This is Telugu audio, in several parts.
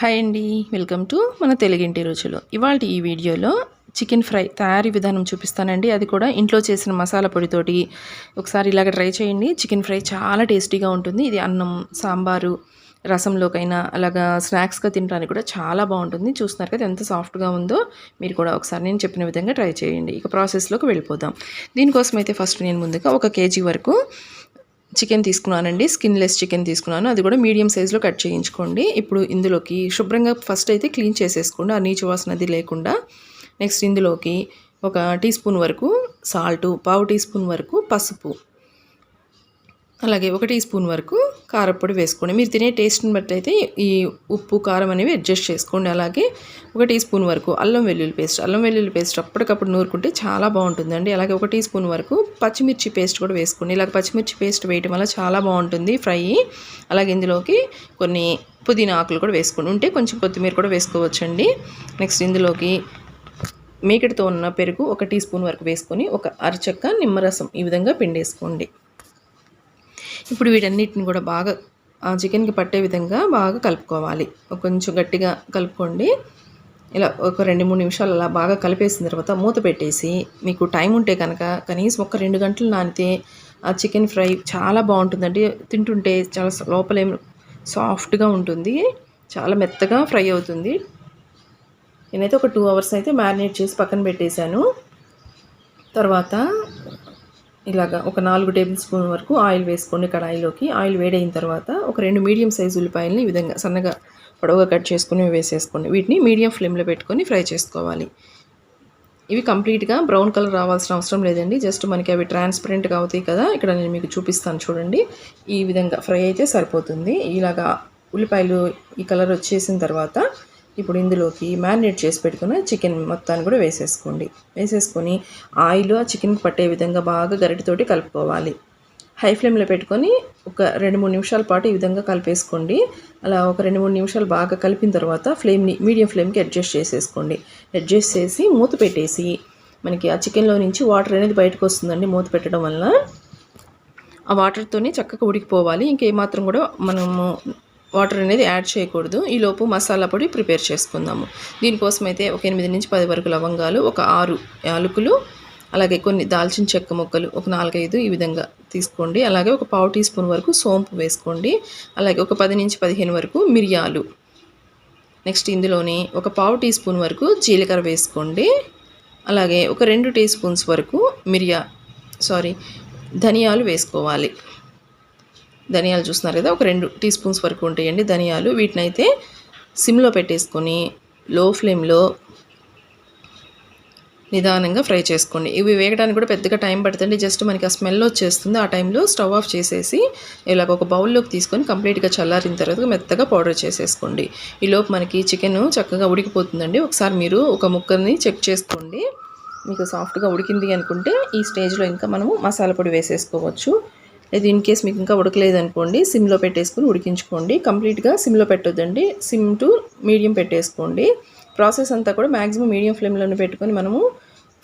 హాయ్ అండి. వెల్కమ్ టు మన తెలుగింటి రుచులు. ఇవాళ ఈ వీడియోలో చికెన్ ఫ్రై తయారీ విధానం చూపిస్తానండి. అది కూడా ఇంట్లో చేసిన మసాలా పొడితోటి. ఒకసారి ఇలాగ ట్రై చేయండి. చికెన్ ఫ్రై చాలా టేస్టీగా ఉంటుంది. ఇది అన్నం సాంబారు రసంలోకైనా అలాగా స్నాక్స్గా తినడానికి కూడా చాలా బాగుంటుంది. చూస్తున్నారు కదా ఎంత సాఫ్ట్గా ఉందో. మీరు కూడా ఒకసారి నేను చెప్పిన విధంగా ట్రై చేయండి. ఇక ప్రాసెస్లోకి వెళ్ళిపోదాం. దీనికోసం అయితే ఫస్ట్ నేను ముందుగా ఒక కేజీ వరకు చికెన్ తీసుకున్నానండి. స్కిన్లెస్ చికెన్ తీసుకున్నాను. అది కూడా మీడియం సైజులో కట్ చేయించుకోండి. ఇప్పుడు ఇందులోకి శుభ్రంగా ఫస్ట్ అయితే క్లీన్ చేసేసుకోండి. ఆ నీచు వాసనది లేకుండా. నెక్స్ట్ ఇందులోకి ఒక టీ స్పూన్ వరకు సాల్టు పావు టీ స్పూన్ వరకు పసుపు. అలాగే ఒక టీ స్పూన్ వరకు కారపొడి వేసుకోండి. మీరు తినే టేస్ట్ని బట్టి అయితే ఈ ఉప్పు కారం అనేవి అడ్జస్ట్ చేసుకోండి. అలాగే ఒక టీ స్పూన్ వరకు అల్లం వెల్లుల్లి పేస్ట్. అల్లం వెల్లుల్లి పేస్ట్ అప్పటికప్పుడు నూరుకుంటే చాలా బాగుంటుందండి. అలాగే ఒక టీ స్పూన్ వరకు పచ్చిమిర్చి పేస్ట్ కూడా వేసుకోండి. ఇలాగ పచ్చిమిర్చి పేస్ట్ వేయటం వల్ల చాలా బాగుంటుంది ఫ్రై. అలాగే ఇందులోకి కొన్ని పుదీనా ఆకులు కూడా వేసుకోండి. ఉంటే కొంచెం కొత్తిమీర కూడా వేసుకోవచ్చండి. నెక్స్ట్ ఇందులోకి మీకటితో ఉన్న పెరుగు ఒక టీ స్పూన్ వరకు వేసుకొని ఒక అరచక్క నిమ్మరసం ఈ విధంగా పిండేసుకోండి. ఇప్పుడు వీటన్నిటిని కూడా బాగా ఆ చికెన్కి పట్టే విధంగా బాగా కలుపుకోవాలి. కొంచెం గట్టిగా కలుపుకోండి. ఇలా ఒక రెండు మూడు నిమిషాలు అలా బాగా కలిపేసిన తర్వాత మూత పెట్టేసి మీకు టైం ఉంటే కనుక కనీసం ఒక రెండు గంటలు నానితే ఆ చికెన్ ఫ్రై చాలా బాగుంటుందండి. తింటుంటే చాలా లోపలేం సాఫ్ట్గా ఉంటుంది. చాలా మెత్తగా ఫ్రై అవుతుంది. నేనైతే ఒక టూ అవర్స్ అయితే మ్యారినేట్ చేసి పక్కన పెట్టేశాను. తర్వాత ఇలాగా ఒక నాలుగు టేబుల్ స్పూన్ వరకు ఆయిల్ వేసుకోండి కడాయిలోకి ఆయిల్ వేడైన తర్వాత ఒక రెండు మీడియం సైజు ఉల్లిపాయలని ఈ విధంగా సన్నగా పొడవుగా కట్ చేసుకుని వేసేసుకోండి. వీటిని మీడియం ఫ్లేమ్లో పెట్టుకొని ఫ్రై చేసుకోవాలి. ఇవి కంప్లీట్గా బ్రౌన్ కలర్ రావాల్సిన అవసరం లేదండి. జస్ట్ మనకి అవి ట్రాన్స్పరెంట్గా అవుతాయి కదా ఇక్కడ నేను మీకు చూపిస్తాను చూడండి. ఈ విధంగా ఫ్రై అయితే సరిపోతుంది. ఇలాగా ఉల్లిపాయలు ఈ కలర్ వచ్చేసిన తర్వాత ఇప్పుడు ఇందులోకి మ్యారినేట్ చేసి పెట్టుకున్న చికెన్ మొత్తాన్ని కూడా వేసేసుకోండి. వేసేసుకొని ఆయిల్ ఆ చికెన్కి పట్టే విధంగా బాగా గరిటితోటి కలుపుకోవాలి. హై ఫ్లేమ్లో పెట్టుకొని ఒక రెండు మూడు నిమిషాల పాటు ఈ విధంగా కలిపేసుకోండి. అలా ఒక రెండు మూడు నిమిషాలు బాగా కలిపిన తర్వాత ఫ్లేమ్ని మీడియం ఫ్లేమ్కి అడ్జస్ట్ చేసేసుకోండి. అడ్జస్ట్ చేసి మూత పెట్టేసి మనకి ఆ చికెన్లో నుంచి వాటర్ అనేది బయటకు వస్తుందండి మూత పెట్టడం వల్ల ఆ వాటర్తోనే చక్కగా ఉడికిపోవాలి. ఇంకేమాత్రం కూడా మనము వాటర్ అనేది యాడ్ చేయకూడదు. ఈలోపు మసాలా పొడి ప్రిపేర్ చేసుకుందాము. దీనికోసం అయితే ఒక ఎనిమిది నుంచి పది వరకు లవంగాలు ఒక ఆరు యాలకులు అలాగే కొన్ని దాల్చిన చెక్క ముక్కలు ఒక నాలుగైదు ఈ విధంగా తీసుకోండి. అలాగే ఒక పావు టీ స్పూన్ వరకు సోంపు వేసుకోండి. అలాగే ఒక పది నుంచి పదిహేను వరకు మిరియాలు. నెక్స్ట్ ఇందులోని ఒక పావు టీ స్పూన్ వరకు జీలకర్ర వేసుకోండి. అలాగే ఒక రెండు టీ స్పూన్స్ వరకు మిరియా సారీ ధనియాలు వేసుకోవాలి. ధనియాలు చూస్తున్నారు కదా ఒక రెండు టీ స్పూన్స్ వరకు ఉంటాయండి ధనియాలు. వీటిని అయితే సిమ్లో పెట్టేసుకొని లో ఫ్లేమ్లో నిదానంగా ఫ్రై చేసుకోండి. ఇవి వేగడానికి కూడా పెద్దగా టైం పడుతుంది. జస్ట్ మనకి ఆ స్మెల్ వచ్చేస్తుంది. ఆ టైంలో స్టవ్ ఆఫ్ చేసేసి ఇలాగ ఒక బౌల్లోకి తీసుకొని కంప్లీట్గా చల్లారిన తర్వాత మెత్తగా పౌడర్ చేసేసుకోండి. ఈలోపు మనకి చికెన్ చక్కగా ఉడికిపోతుందండి. ఒకసారి మీరు ఒక ముక్కని చెక్ చేసుకోండి. మీకు సాఫ్ట్గా ఉడికింది అనుకుంటే ఈ స్టేజ్లో ఇంకా మనము మసాలా పొడి వేసేసుకోవచ్చు. లేదు ఇన్ కేస్ మీకు ఇంకా ఉడకలేదు అనుకోండి సిమ్లో పెట్టేసుకుని ఉడికించుకోండి. కంప్లీట్గా సిమ్లో పెట్టొద్దండి. సిమ్ టు మీడియం పెట్టేసుకోండి. ప్రాసెస్ అంతా కూడా మ్యాక్సిమం మీడియం ఫ్లేమ్లోనే పెట్టుకొని మనము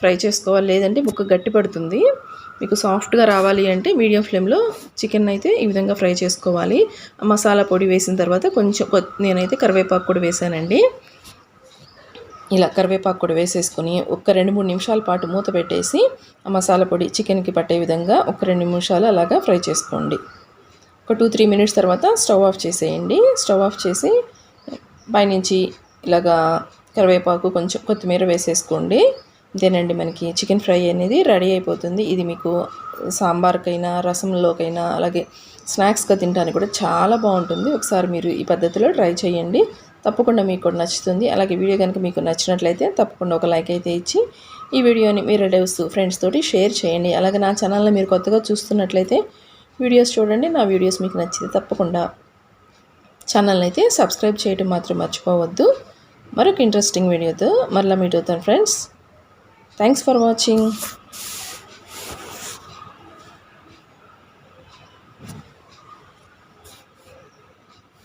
ఫ్రై చేసుకోవాలి. లేదంటే ముక్క గట్టి పడుతుంది. మీకు సాఫ్ట్గా రావాలి అంటే మీడియం ఫ్లేమ్లో చికెన్ అయితే ఈ విధంగా ఫ్రై చేసుకోవాలి. మసాలా పొడి వేసిన తర్వాత కొంచెం నేనైతే కరివేపాకు కూడా వేసానండి. ఇలా కరివేపాకు కూడా వేసేసుకొని ఒక రెండు మూడు నిమిషాల పాటు మూత పెట్టేసి ఆ మసాలా పొడి చికెన్కి పట్టే విధంగా ఒక రెండు నిమిషాలు అలాగా ఫ్రై చేసుకోండి. ఒక టూ త్రీ మినిట్స్ తర్వాత స్టవ్ ఆఫ్ చేసేయండి. స్టవ్ ఆఫ్ చేసి పైనుంచి ఇలాగా కరివేపాకు కొంచెం కొత్తిమీర వేసేసుకోండి. ఇదేనండి మనకి చికెన్ ఫ్రై అనేది రెడీ అయిపోతుంది. ఇది మీకు సాంబార్కైనా రసంలోకైనా అలాగే స్నాక్స్గా తినడానికి కూడా చాలా బాగుంటుంది. ఒకసారి మీరు ఈ పద్ధతిలో ట్రై చేయండి. తప్పకుండా మీకు కూడా నచ్చుతుంది. అలాగే వీడియో కనుక మీకు నచ్చినట్లయితే తప్పకుండా ఒక లైక్ అయితే ఇచ్చి ఈ వీడియోని మీ రిలేటివ్స్ ఫ్రెండ్స్ తోటి షేర్ చేయండి. అలాగే నా ఛానల్ని మీరు కొత్తగా చూస్తున్నట్లయితే వీడియోస్ చూడండి. నా వీడియోస్ మీకు నచ్చితే తప్పకుండా ఛానల్ని అయితే సబ్స్క్రైబ్ చేయడం మాత్రం మర్చిపోవద్దు. మరొక ఇంట్రెస్టింగ్ వీడియోతో మరలా మీట్ అవుతాను ఫ్రెండ్స్ థ్యాంక్స్ ఫర్ వాచింగ్